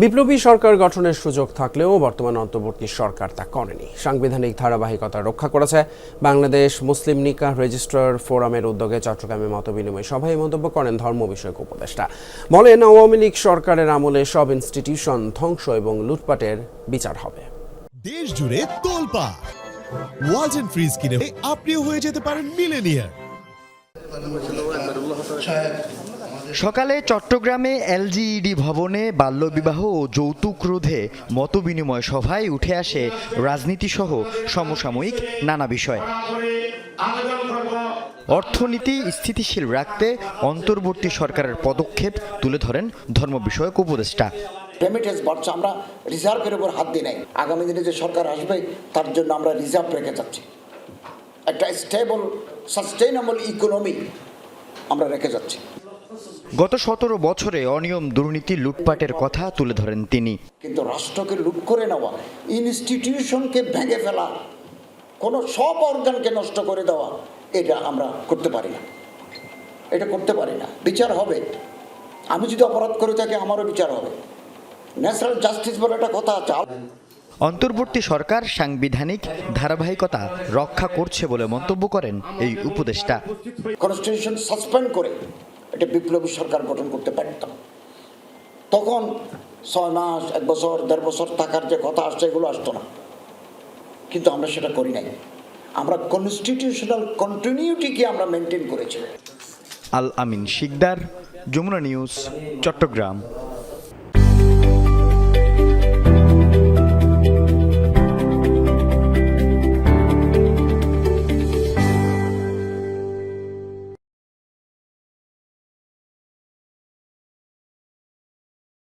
বিপ্লবী সরকার গঠনের সুযোগ থাকলেও বর্তমান অন্তর্বর্তী সরকার তা করেনি। সাংবিধানিক ধারাবাহিকতা রক্ষা করেছে। বাংলাদেশ মুসলিম নিকাহ রেজিস্ট্রার ফোরামের উদ্যোগে চট্টগ্রামে মতবিনিময় সভায় মন্তব্য করেন ধর্ম বিষয়ক উপদেষ্টা। বলেন আওয়ামী লীগ সরকারের আমলে সব ইনস্টিটিউশন ধ্বংস এবং লুটপাটের বিচার হবে। দেশ জুড়ে তোলপা ওয়ালটন ফ্রিজ কিনে আপনিও হয়ে যেতে পারেন মিলেনিয়ার সকালে চট্টগ্রামে এলজিইডি ভবনে বাল্যবিবাহ ও যৌতুক রোধে মতবিনিময় সভায় উঠে আসে রাজনীতিসহ সমসাময়িক নানা বিষয়। অর্থনীতি স্থিতিশীল রাখতে অন্তর্বর্তী সরকারের পদক্ষেপ তুলে ধরেন ধর্ম বিষয়ক উপদেষ্টা রেমিটেন্স বাড়ছে, আমরা রিজার্ভের উপর হাত দিই নাই। আগামী দিনে যে সরকার আসবে, তার জন্য আমরা রিজার্ভ রেখে যাচ্ছি। একটা স্টেবল সাস্টেইনেবল ইকোনমি আমরা রেখে যাচ্ছি। গত সতেরো বছরে অনিয়ম দুর্নীতি লুটপাটের কথা তুলে ধরেন তিনি। কিন্তু রাষ্ট্রকে লুট করে নেওয়া ইনস্টিটিউশনকে ভেঙে ফেলা কোনো সব অর্গানকে নষ্ট করে দেওয়া এটা আমরা করতে পারি না। এটা করতে পারি না। বিচার হবে। আমি যদি অপরাধ করে থাকি আমারও বিচার হবে। ন্যাচারাল জাস্টিস বলে একটা কথা আছে। অন্তর্বর্তী সরকার সাংবিধানিক ধারাবাহিকতা রক্ষা করছে বলে মন্তব্য করেন এই উপদেষ্টা। কনস্টিটিউশন সাসপেন্ড করে একটা বিপ্লবী সরকার গঠন করতে পারতাম তখন ছয় মাস, এক বছর, দেড় বছর থাকার যে কথা আসছে, এগুলো আসতো না। কিন্তু আমরা সেটা করি নাই। আমরা কনস্টিটিউশনাল কন্টিনিউটিকে আমরা মেনটেন করেছি। আল আমিন শিকদার, যমুনা নিউজ, চট্টগ্রাম।